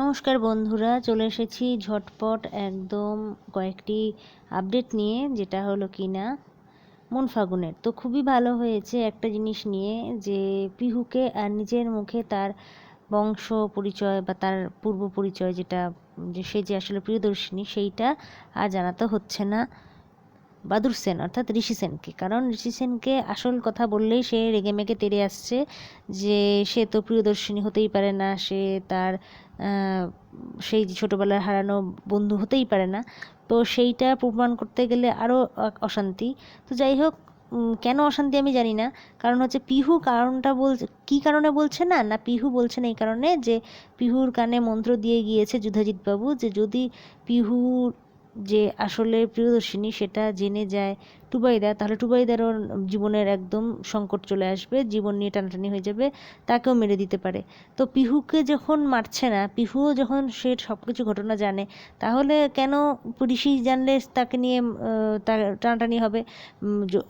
নমস্কার বন্ধুরা, চলে এসেছি ঝটপট একদম কয়েকটি আপডেট নিয়ে, যেটা হলো কি না মন ফাগুনের তো খুবই ভালো হয়েছে একটা জিনিস নিয়ে, যে পিহুকে আর নিজের মুখে তার বংশ পরিচয় বা তার পূর্ব পরিচয় যেটা, যে সে যে আসলে প্রিয়দর্শিনী, সেইটা আর জানাতে হচ্ছে না। বাদুর সেন, অর্থাৎ ঋষি সেনকে। কারণ ঋষি সেনকে আসল কথা বললেই সে রেগে মেগে তেড়ে আসছে যে সে তো প্রিয়দর্শিনী হতেই পারে না, সে তার সেই ছোটোবেলার হারানো বন্ধু হতেই পারে না। তো সেইটা প্রমাণ করতে গেলে আরও অশান্তি। তো যাই হোক কেন অশান্তি আমি জানি না। কারণ হচ্ছে পিহু কারণটা বলছে, কী কারণে বলছে না? না, পিহু বলছেন এই কারণে যে পিহুর কানে মন্ত্র দিয়ে গিয়েছে যুধাজিৎ বাবু যে যদি পিহুর যে আসলে প্রিয়দর্শিনী সেটা জেনে যায় টুবাইদা, তাহলে টুবাই টুবাইদারও জীবনের একদম সংকট চলে আসবে, জীবন নিয়ে টানাটানি হয়ে যাবে, তাকেও মেরে দিতে পারে। তো পিহুকে যখন মারছে না, পিহুও যখন সে সব কিছু ঘটনা জানে, তাহলে কেন ঋষি জানলে তাকে নিয়ে টানাটানি হবে?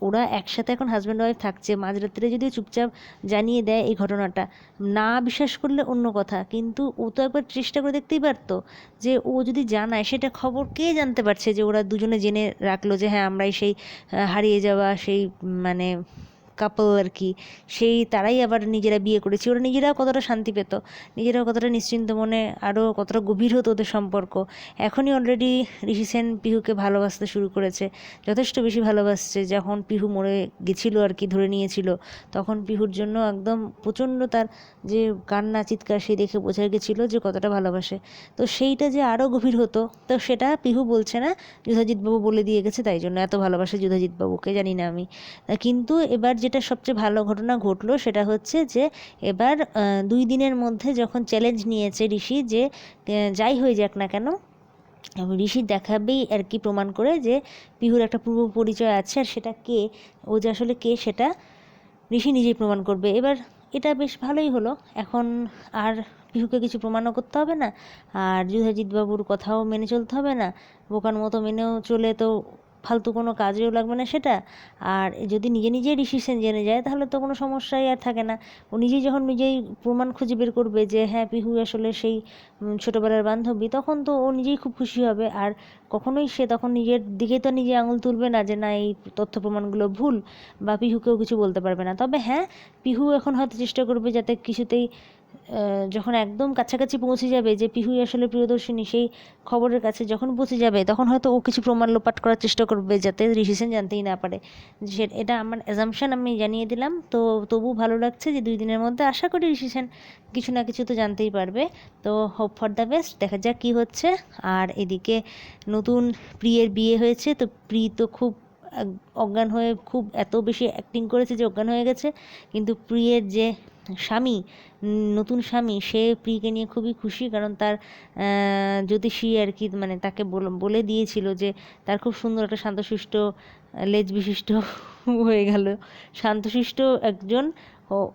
ওরা একসাথে এখন হাজব্যান্ড ওয়াইফ থাকছে, মাঝরাত্রে যদি চুপচাপ জানিয়ে দেয় এই ঘটনাটা, না বিশ্বাস করলে অন্য কথা। কিন্তু ও তো একবার চেষ্টা করে দেখতেই পারতো যে ও যদি জানায়, সেটা খবর কে জানতে পারছে যে ওরা দুজনে জেনে রাখল যে হ্যাঁ আমরাই সেই হারিয়ে যাওয়া সেই মানে কাপল আর কি সেই তারাই আবার নিজেরা বিয়ে করেছে। ওরা নিজেরাও কতটা শান্তি পেত, নিজেরাও কতটা নিশ্চিন্ত মনে, আরও কতটা গভীর হতো ওদের সম্পর্ক। এখনই অলরেডি ঋষি সেন পিহুকে ভালোবাসতে শুরু করেছে। যথেষ্ট বেশি ভালোবাসছে। যখন পিহু মরে গেছিল আর কি ধরে নিয়েছিল, তখন পিহুর জন্য একদম প্রচণ্ড তার যে কান্না, চিৎকার, সেই দেখে বোঝা গেছিল যে কতটা ভালোবাসে। তো সেইটা যে আরও গভীর হতো, তো সেটা পিহু বলছে না। যুধাজিৎবাবু বলে দিয়ে গেছে, তাই জন্য এত ভালোবাসে যুধাজিৎবাবুকে জানি না আমি। কিন্তু এবার যেটা সবচেয়ে ভালো ঘটনা ঘটলো সেটা হচ্ছে যে এবার দুই দিনের মধ্যে যখন চ্যালেঞ্জ নিয়েছে ঋষি যে যাই হয়ে যাক না কেন ঋষি দেখাবেই আর কি প্রমাণ করে যে পিহুর একটা পূর্ব পরিচয় আছে আর সেটা কে, ও যে আসলে কে সেটা ঋষি নিজেই প্রমাণ করবে। এবার এটা বেশ ভালোই হলো। এখন আর পিহুকে কিছু প্রমাণও করতে হবে না, আর যুধাজিৎ বাবুর কথাও মেনে চলতে হবে না, বোকার মতো মেনেও চলে তো ফালতু কোনো কাজেও লাগবে না সেটা। আর যদি নিজে নিজেই ডিসিশন জেনে যায়, তাহলে তো কোনো সমস্যাই আর থাকে না। ও নিজেই যখন নিজেই প্রমাণ খুঁজে বের করবে যে হ্যাঁ পিহু আসলে সেই ছোটোবেলার বান্ধবী, তখন তো ও নিজেই খুব খুশি হবে। আর কখনোই সে তখন নিজের দিকেই তো নিজে আঙুল তুলবে না যে, না, এই তথ্য প্রমাণগুলো ভুল বা পিহুকেও কিছু বলতে পারবে না। তবে হ্যাঁ পিহু এখন হয়তো চেষ্টা করবে যাতে কিছুতেই যখন একদম কাছাকাছি পৌঁছে যাবে যে পিহুই আসলে প্রিয়দর্শিনী, সেই খবরের কাছে যখন পৌঁছে যাবে, তখন হয়তো ও কিছু প্রমাণ লোপাট করার চেষ্টা করবে যাতে ঋষিসেন জানতেই না পারে। যে এটা আমার অ্যাজামশান আমি জানিয়ে দিলাম। তো তবু ভালো লাগছে যে দুই দিনের মধ্যে আশা করি ঋষিসেন কিছু না কিছু তো জানতেই পারবে। তো হোপ ফর দ্য বেস্ট দেখা যাক কী হচ্ছে। আর এদিকে নতুন প্রিয়ের বিয়ে হয়েছে। তো প্রি তো খুব অজ্ঞান হয়ে, খুব এত বেশি অ্যাক্টিং করেছে যে অজ্ঞান হয়ে গেছে। কিন্তু প্রিয়ের যে স্বামী, নতুন স্বামী, সে প্রিকে নিয়ে খুবই খুশি কারণ তার জ্যোতিষী আর কি মানে তাকে বলে দিয়েছিল যে তার খুব সুন্দর একটা শান্তশিষ্ট লেজ বিশিষ্ট হয়ে গেল। শান্তশিষ্ট একজন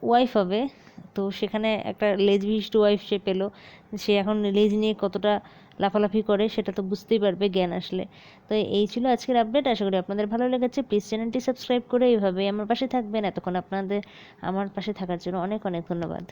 ওয়াইফ হবে। তো সেখানে একটা লেজ বিশিষ্ট ওয়াইফ সে পেল। সে এখন লেজ নিয়ে কতটা লাফালাফি করে, সেটা তো বুঝতেই পারবে জ্ঞান আসলে। তো এই ছিল আজকের আপডেট আশা করি আপনাদের ভালো লেগেছে। প্লিজ চ্যানেলটি সাবস্ক্রাইব করে এইভাবে আমার পাশে থাকবেন। এতক্ষণ আপনাদের, আমার পাশে থাকার জন্য অনেক অনেক ধন্যবাদ।